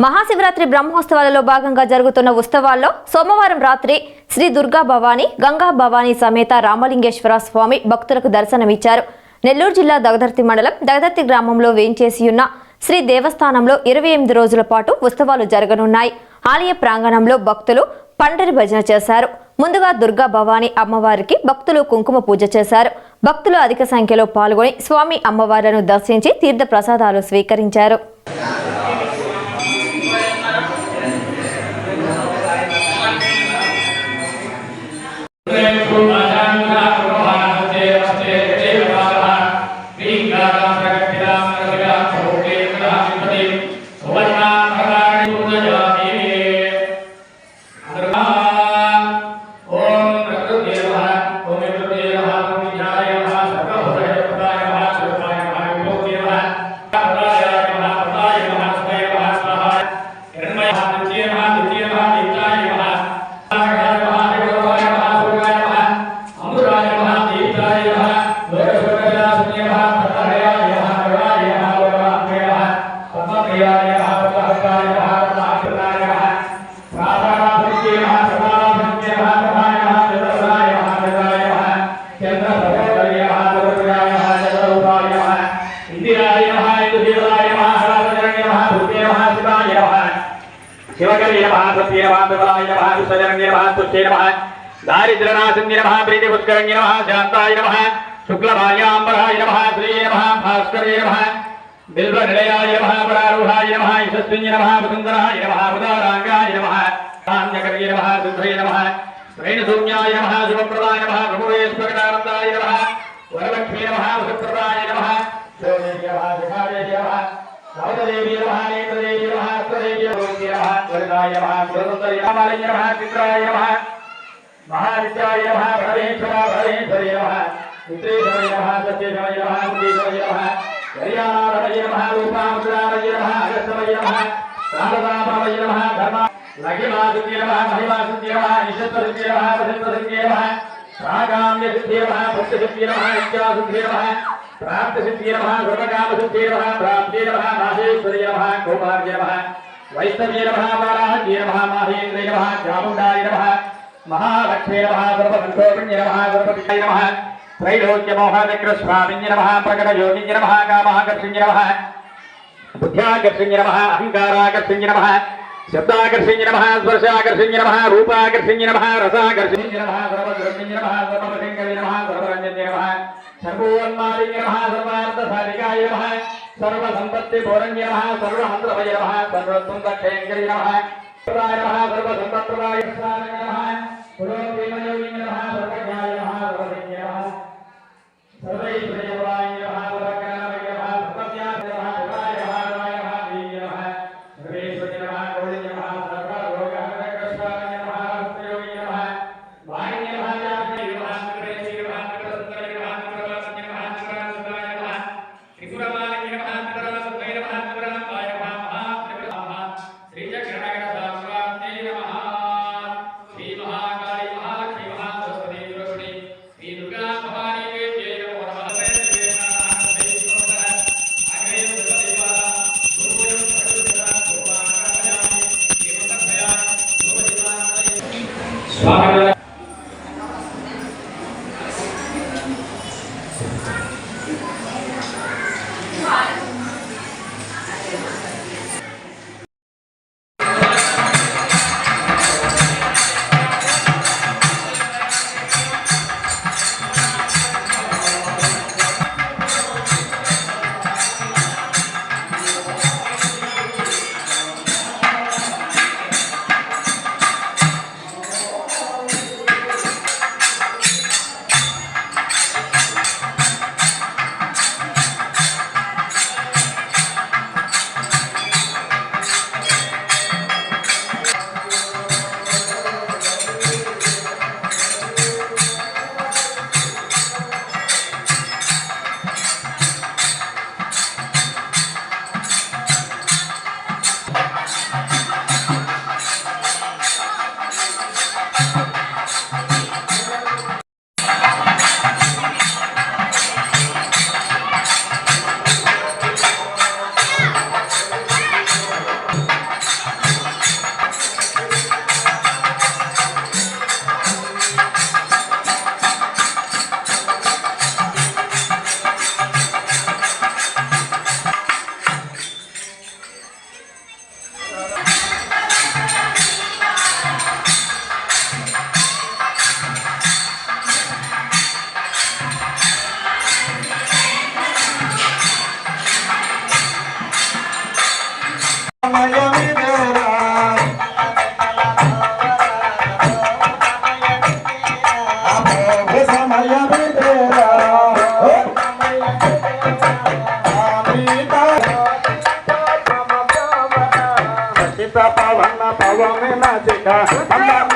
మహాశివరాత్రి బ్రహ్మోత్సవాలలో భాగంగా జరుగుతున్న ఉత్సవాల్లో సోమవారం రాత్రి శ్రీ దుర్గా భవానీ గంగా భవానీ సమేత రామలింగేశ్వర స్వామి భక్తులకు దర్శనమిచ్చారు. నెల్లూరు జిల్లా దగదర్తి మండలం దగదర్తి గ్రామంలో వేయించేసియున్న శ్రీ దేవస్థానంలో ఇరవై ఎనిమిది రోజుల పాటు ఉత్సవాలు జరగనున్నాయి. ఆలయ ప్రాంగణంలో భక్తులు పండరి భజన చేశారు. ముందుగా దుర్గా భవానీ అమ్మవారికి భక్తులు కుంకుమ పూజ చేశారు. భక్తులు అధిక సంఖ్యలో పాల్గొని స్వామి అమ్మవార్లను దర్శించి తీర్థ ప్రసాదాలు స్వీకరించారు. శివకర్య నమః సత్య నమః విమలాయ నమః విశ్వజరణ్య నమః తుష్టే నమః దారిద్ర్యనాశన్య నమః ప్రీతి ఉత్కరణ్య నమః శాంతాయ నమః శుక్లమాల్యాంబరాయ నమః శ్రీయ నమః భాస్కర్య నమః బిల్వనిలయాయ నమః పరారూఢాయ నమః యశస్విన్య నమః వసుందరాయ నమః ఉదారాంగాయ నమః కామ్యకర్య నమః సిద్ధయ నమః శ్రేణుశూన్యాయ నమః శుభప్రదాయ నమః ప్రభువేశ్వరానందాయ నమః వరలక్ష్మీ నమః నమః వరదాయ నమః సురసుందరి నమః నమః చిత్రాయ నమః మహావిద్యాయ నమః పరమేశ్వర పరమేశ్వరి నమః మిత్రేశ్వరి నమః సత్యేశ్వరి నమః మునీశ్వరి నమః హరియాణమయ నమః రూపాముద్రామయ నమః అగస్తమయ నమః రామదామయ నమః ధర్మ లఘిమాసుద్య నమః మహిమాసుద్య నమః నిషత్వసుద్య నమః వసంతసుద్య నమః ప్రాగామ్యసుద్య నమః భక్తసుద్య నమః ఇత్యాసుద్య నమః ప్రాప్తసిద్ధ్య నమః సర్వకామసిద్ధ్య వైష్ణవీర మహాపారాహ్యే నమ మహేంద్రై నమ చాముండాయ నమ మహాలక్ష్మీ నమ గర్భసంతోషిణ్య నమ గర్భపితాయ నమ త్రైలోక్యమోహావిగ్రస్వామిన్య నమ ప్రకటయోగిన్య నమ కామాకర్షిణ్య నమ బుద్ధ్యాకర్షిణ్య నమ అహంకారాకర్షిణ్య నమ శబ్దాకర్షిణ్య నమ స్పర్శాకర్షిణ్య నమ రూపాకర్షిణ్య నమ రసాకర్షిణ్య నమ సర్వద్రవ్య నమ సర్వసింగవి నమ సర్వరంజన్య నమ సర్వోన్మాలిన్య నమ సర్వార్థసారికాయ నమ सर्वपशङ्करि नमः सर्वरञ्जन्य नमः सर्वोन्मादिन्य नमः सर्वार्थसाधिकाय नमः सर्वसम्पत्तिपूरण्य नमः सर्वमन्त्रमय नमः सर्वसुन्दक्षयङ्करि नमः सर्वाय नमः सर्वसम्पत्प्रदाय नमः पुरोक्तिमयोगिन्य పవన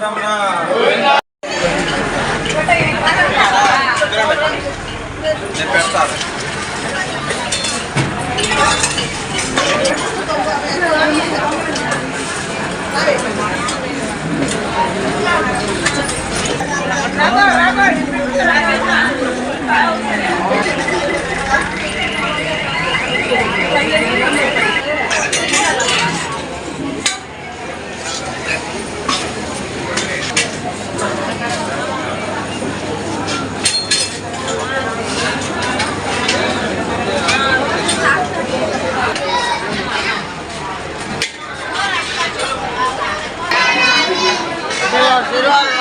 Venkataramana Good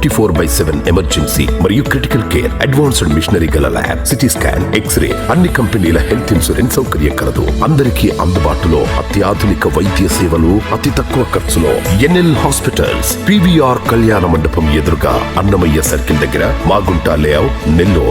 twenty four by seven emergency మరియు క్రిటికల్ కేర్ అడ్వాన్స్డ్ మిషనరీ గల lab CT scan X ray అన్ని కంపెనీల హెల్త్ ఇన్సూరెన్స్ సౌకర్యం కలదు. అందరికీ అందుబాటులో అత్యాధునిక వైద్య సేవలు అతి తక్కువ ఖర్చులో. ఎన్ఎల్ హాస్పిటల్స్ పివిఆర్ కళ్యాణ మండపం ఎదురుగా అన్నమయ్య సర్కిల్ దగ్గర మాగుంట లేఅవుట్ నెల్లూరు.